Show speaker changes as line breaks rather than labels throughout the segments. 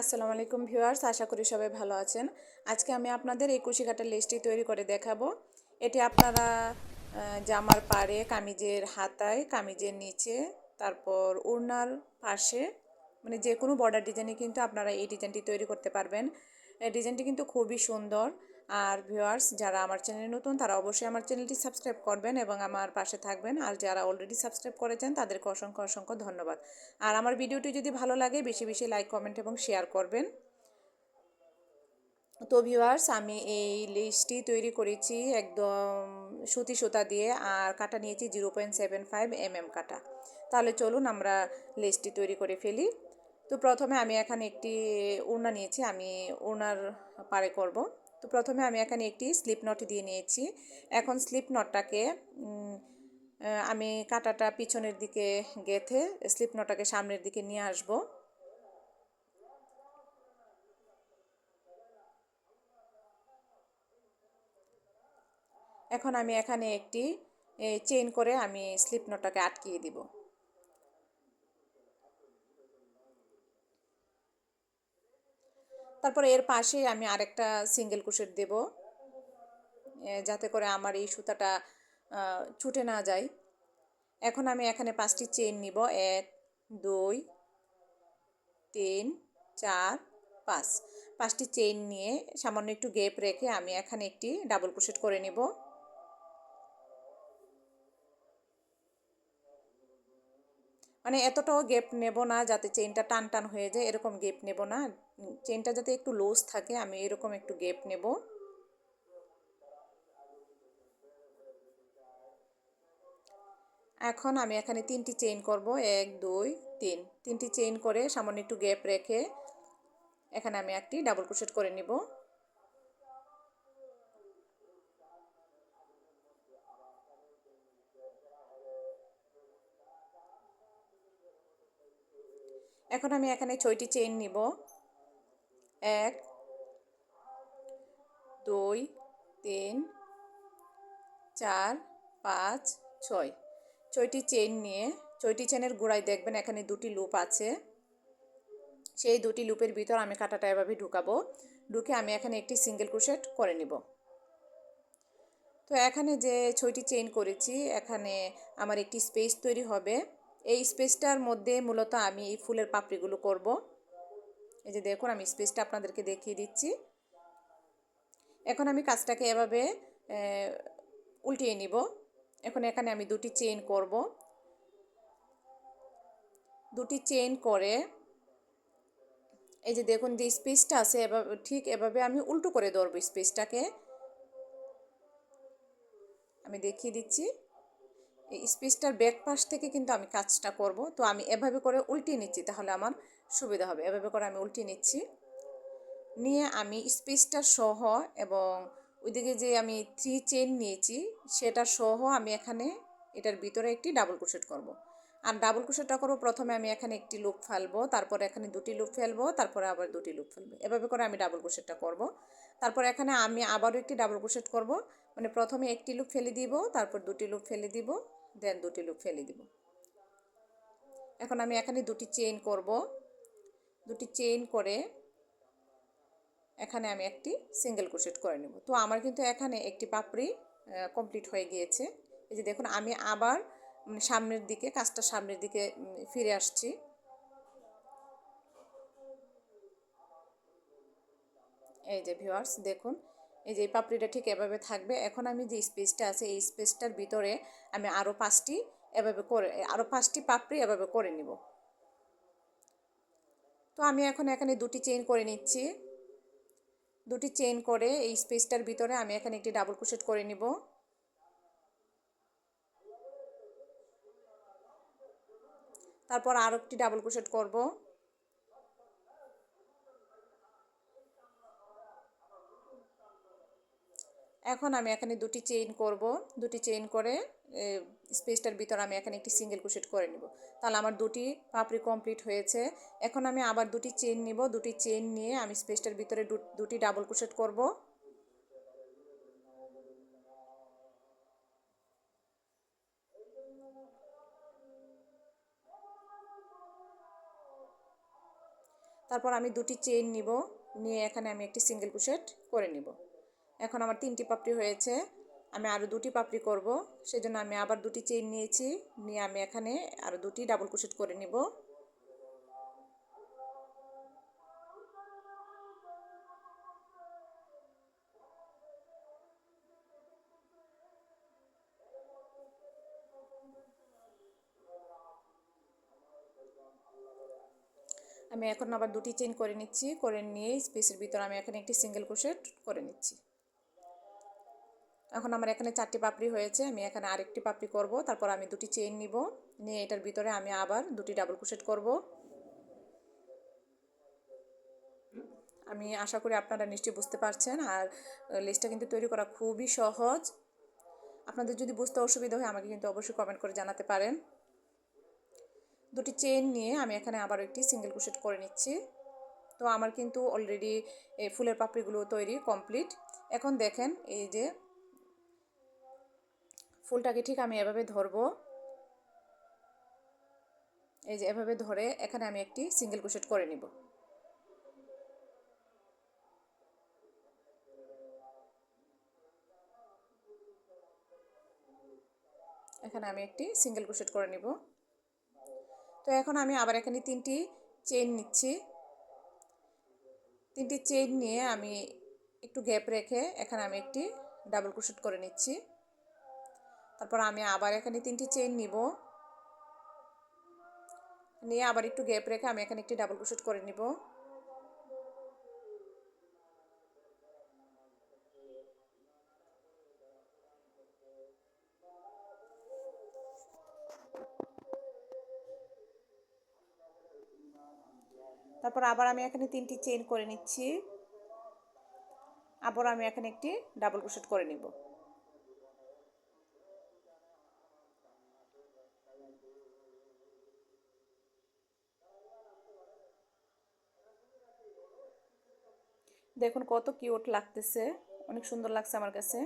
আসসালামু আলাইকুম ভিউয়ার্স, আশা করি সবাই ভালো আছেন। আজকে আমি আপনাদের এই কুশি কাটার লিস্টটি তৈরি করে দেখাবো। এটি আপনারা জামার পাড়ে, কামিজের হাতায়, কামিজের নিচে, তারপর উড়নার পাশে মানে যে কোনো বর্ডার ডিজাইনে কিন্তু আপনারা এই ডিজাইনটি তৈরি করতে পারবেন। ডিজাইনটি কিন্তু খুবই সুন্দর। আর ভিউয়ার্স যারা আমার চ্যানেলে নতুন, তারা অবশ্যই আমার চ্যানেলটি সাবস্ক্রাইব করবেন এবং আমার পাশে থাকবেন। আর যারা অলরেডি সাবস্ক্রাইব করেছেন, তাদেরকে অসংখ্য অসংখ্য ধন্যবাদ। আর আমার ভিডিওটি যদি ভালো লাগে, বেশি বেশি লাইক কমেন্ট এবং শেয়ার করবেন। তো ভিউয়ার্স আমি এই লিস্টটি তৈরি করেছি একদম সুতি সুতা দিয়ে, আর কাটা নিয়েছি zero point seven five M M কাটা। তাহলে চলুন আমরা লিস্টটি তৈরি করে ফেলি। তো প্রথমে আমি এখানে একটি উড়না নিয়েছি, আমি ওড়নার পারে করব। তো প্রথমে আমি এখানে একটি স্লিপ নট দিয়ে নিয়েছি। এখন স্লিপ নটটাকে আমি কাটাটা পিছনের দিকে গেথে স্লিপ নটটাকে সামনের দিকে নিয়ে আসব। এখন আমি এখানে একটি চেইন করে আমি স্লিপ নটটাকে আটকিয়ে দিব। তারপরে এর পাশেই আমি আরেকটা সিঙ্গেল কুশেট দেব যাতে করে আমার এই সুতাটা ছুটে না যায়। এখন আমি এখানে পাঁচটি চেইন নিব, এক, দুই, তিন, চার, পাঁচ। পাঁচটি চেইন নিয়ে সামান্য একটু গেপ রেখে আমি এখানে একটি ডাবল ক্রোশেট করে নিব। মানে এতটাও গেপ নেব না, যাতে চেইনটা টান টান হয়ে যায়, এরকম গেপ নেব না। চেইনটা যাতে একটু লুজ থাকে, আমি এরকম একটু গেপ নেব। এখন আমি এখানে তিনটি চেইন করব। এক, দুই, তিন। তিনটি চেইন করে সামান্য একটু গ্যাপ রেখে এখানে আমি একটি ডাবল ক্রোশেট করে নিব। এখন আমি এখানে ছয়টি চেইন নিব। এক, দুই, তিন, চার, পাঁচ, ছয়। ছয়টি চেইন নিয়ে, ছয়টি চেনের গোড়ায় দেখবেন এখানে দুটি লুপ আছে। সেই দুটি লুপের ভিতর আমি কাটাটা এভাবে ঢুকাবো। ঢুকে আমি এখানে একটি সিঙ্গেল ক্রোশেট করে নিব। তো এখানে যে ছয়টি চেইন করেছি, এখানে আমার একটি স্পেস তৈরি হবে। এই স্পেসটার মধ্যে মূলত আমি এই ফুলের পাপড়িগুলো করব। এই যে দেখুন, আমি স্পেসটা আপনাদেরকে দেখিয়ে দিচ্ছি। এখন আমি কাজটাকে এভাবে উল্টিয়ে নিব। এখন এখানে আমি দুটি চেইন করব। দুটি চেইন করে, এই যে দেখুন, যে স্পেসটা আছে এভাবে, ঠিক এভাবে আমি উল্টো করে ধরবো স্পেসটাকে আমি দেখিয়ে দিচ্ছি। এই স্পেসটার ব্যাক পাশ থেকে কিন্তু আমি কাজটা করব। তো আমি এভাবে করে উল্টিয়ে নিচ্ছি তাহলে আমার সুবিধা হবে। এভাবে করে আমি উল্টিয়ে নিচ্ছি। নিয়ে আমি স্পেসটা সহ এবং ওইদিকে যে আমি থ্রি চেন নিয়েছি, সেটা সহ আমি এখানে এটার ভিতরে একটি ডাবল ক্রোশেট করব। আর ডাবল ক্রোশেটটা করব, প্রথমে আমি এখানে একটি লুপ ফেলব, তারপরে এখানে দুটি লুপ ফেলব, তারপরে আবার দুটি লুপ ফেলব। এভাবে করে আমি ডাবল ক্রোশেটটা করব। তারপর এখানে আমি আবারও একটি ডাবল ক্রোশেট করব। মানে প্রথমে একটি লুপ ফেলে দিব, তারপর দুটি লুপ ফেলে দিব দেন দুটি লুপ ফেলে দিব। এখন আমি এখানে দুটি চেইন করব। দুটি চেইন করে এখানে আমি একটি সিঙ্গেল ক্রোশেট করে নেব। তো আমার কিন্তু এখানে একটি পাপড়ি কমপ্লিট হয়ে গিয়েছে। এই যে দেখুন, আমি আবার মানে সামনের দিকে, কাজটা সামনের দিকে ফিরে আসছি। এই যে ভিউয়ার্স দেখুন, এই যে এই পাপড়িটা ঠিক এভাবে থাকবে। এখন আমি যে স্পেসটা আছে, এই স্পেসটার ভিতরে আমি আরও পাঁচটি এভাবে করে আরও পাঁচটি পাপড়ি এভাবে করে নিব। তো আমি এখন এখানে দুটি চেইন করে নিচ্ছি। দুটি চেইন করে এই স্পেসটার ভিতরে আমি এখানে একটি ডাবল ক্রোশেট করে নিব। তারপর আরও একটি ডাবল ক্রোশেট করব। এখন আমি এখানে দুটি চেইন করব। দুটি চেইন করে স্পেসটার ভিতর আমি এখানে একটি সিঙ্গেল ক্রোশেট করে নিব। তাহলে আমার দুটি পাপড়ি কমপ্লিট হয়েছে। এখন আমি আবার দুটি চেন নিব। দুটি চেইন নিয়ে আমি স্পেসটার ভিতরে দুটি ডাবল ক্রোশেট করব। তারপর আমি দুটি চেইন নিব। নিয়ে এখানে আমি একটি সিঙ্গেল কুশেট করে নিব। এখন আমার তিনটি পাপড়ি হয়েছে। আমি আরও দুটি পাপড়ি করব। সেজন্য আমি আবার দুটি চেইন নিয়েছি। নিয়ে আমি এখানে আরও দুটি ডাবল কুশেট করে নিব। আমি এখন আবার দুটি চেইন করে নিচ্ছি। করে নিয়ে স্পেসের ভিতর আমি এখানে একটি সিঙ্গেল ক্রোশেট করে নিচ্ছি। এখন আমার এখানে চারটি পাপড়ি হয়েছে, আমি এখানে আরেকটি পাপড়ি করব, তারপর আমি দুটি চেইন নিব, নিয়ে এটার ভিতরে আমি আবার দুটি ডাবল ক্রোশেট করব। আমি আশা করি আপনারা নিশ্চয়ই বুঝতে পারছেন, আর লিস্টটা কিন্তু তৈরি করা খুবই সহজ। আপনাদের যদি বুঝতে অসুবিধা হয়, আমাকে কিন্তু অবশ্যই কমেন্ট করে জানাতে পারেন। দুটি চেন নিয়ে আমি এখানে আবার একটি সিঙ্গেল ক্রোশেট করে নিচ্ছি। তো আমার কিন্তু অলরেডি এই ফুলের পাপড়িগুলো তৈরি কমপ্লিট এখন দেখেন, এই যে ফুলটাকে ঠিক আমি এভাবে ধরবো। এই যে এভাবে ধরে এখানে আমি একটি সিঙ্গেল ক্রোশেট করে নিব। এখানে আমি একটি সিঙ্গেল ক্রোশেট করে নিব। তো এখন আমি আবার এখানে তিনটি চেইন নিচ্ছি। তিনটি চেইন নিয়ে আমি একটু গ্যাপ রেখে এখানে আমি একটি ডাবল ক্রোশেট করে নিচ্ছি। তারপর আমি আবার এখানে তিনটি চেন নিব। নিয়ে আবার একটু গ্যাপ রেখে আমি এখানে একটি ডাবল ক্রোশেট করে নিব। তারপর আবার আমি এখানে তিনটি চেইন করে নিচ্ছি। আবার আমি এখানে একটি ডাবল ক্রোশেট করে নিব। দেখুন কত কিউট লাগতেছে। অনেক সুন্দর লাগছে আমার কাছে।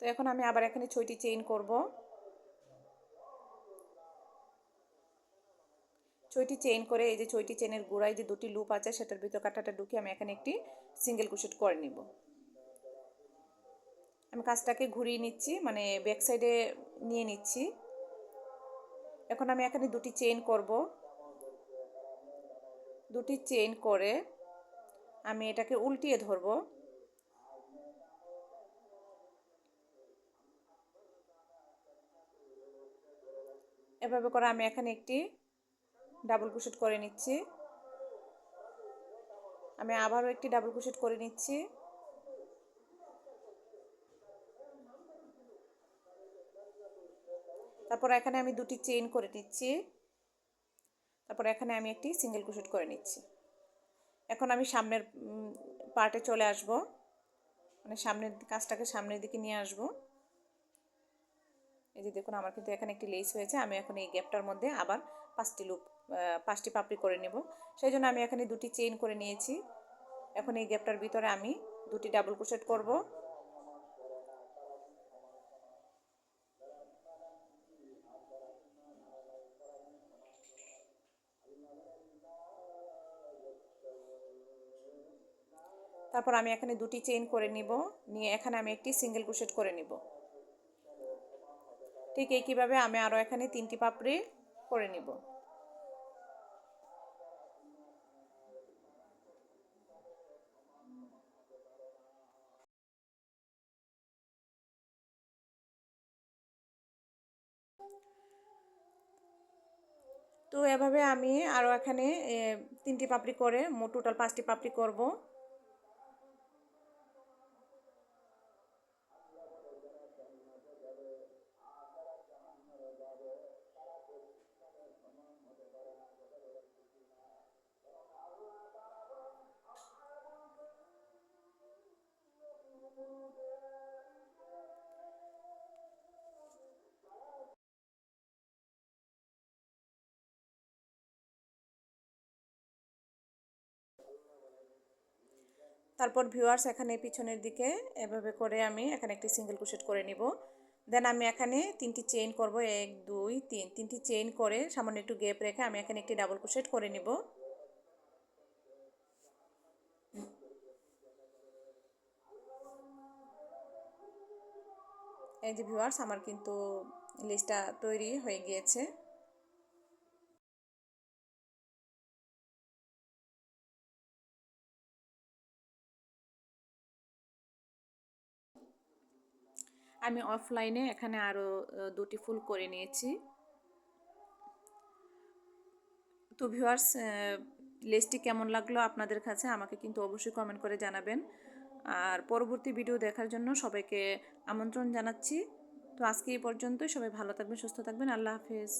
তো এখন আমি আবার এখানে ছয়টি চেইন করব। ছয়টি চেইন করে এই যে ছয়টি চেনের গোড়ায় যে দুটি লুপ আছে, সেটার ভিতর কাটাটা ঢুকে আমি এখানে একটি সিঙ্গেল কুশেট করে নিব। আমি কাজটাকে ঘুরিয়ে নিচ্ছি মানে ব্যাক সাইডে নিয়ে নিচ্ছি। এখন আমি এখানে দুটি চেইন করব। দুটি চেইন করে আমি এটাকে উল্টিয়ে ধরবো। এভাবে করে আমি এখানে একটি ডাবল কুশেট করে নিচ্ছি। আমি আবারও একটি ডাবল কুশেট করে নিচ্ছি। তারপর এখানে আমি দুটি চেইন করে নিচ্ছি। তারপর এখানে আমি একটি সিঙ্গেল কুশেট করে নিচ্ছি। এখন আমি সামনের পার্টে চলে আসব। মানে সামনের কাজটাকে সামনের দিকে নিয়ে আসব। এই যে দেখুন, আমার কিন্তু এখানে একটি লেস হয়েছে। আমি এখন এই গ্যাপটার মধ্যে আবার পাঁচটি লুপ পাঁচটি পাপড়ি করে নেব। সেই জন্য আমি এখানে দুটি চেইন করে নিয়েছি। এখন এই গ্যাপটার ভিতরে আমি দুটি ডাবল ক্রোশেট করব। তারপর আমি এখানে দুটি চেইন করে নিব, নিয়ে এখানে আমি একটি সিঙ্গেল ক্রোশেট করে নিব। ঠিক এই একইভাবে আমি আরও এখানে তিনটি পাপড়ি করে নিব। তো এভাবে আমি আরও এখানে তিনটি পাপড়ি করে, মোট টোটাল পাঁচটি পাপড়ি করব। তারপর ভিউয়ার্স এখানে পিছনের দিকে এভাবে করে আমি এখানে একটি সিঙ্গেল কুশেট করে নিব। দেন আমি এখানে তিনটি চেইন করব। এক, দুই, তিন। তিনটি চেইন করে সামান্য একটু গ্যাপ রেখে আমি এখানে একটি ডাবল কুশেট করে নিব। এই যে ভিউয়ার্স আমার কিন্তু লিস্টটা তৈরি হয়ে গিয়েছে। আমি অফলাইনে এখানে আরও দুটি ফুল করে নিয়েছি। তো ভিউয়ার্স লেসটি কেমন লাগল আপনাদের কাছে আমাকে কিন্তু অবশ্যই কমেন্ট করে জানাবেন। আর পরবর্তী ভিডিও দেখার জন্য সবাইকে আমন্ত্রণ জানাচ্ছি। তো আজকে এই পর্যন্তই। সবাই ভালো থাকবেন, সুস্থ থাকবেন। আল্লাহ হাফেজ।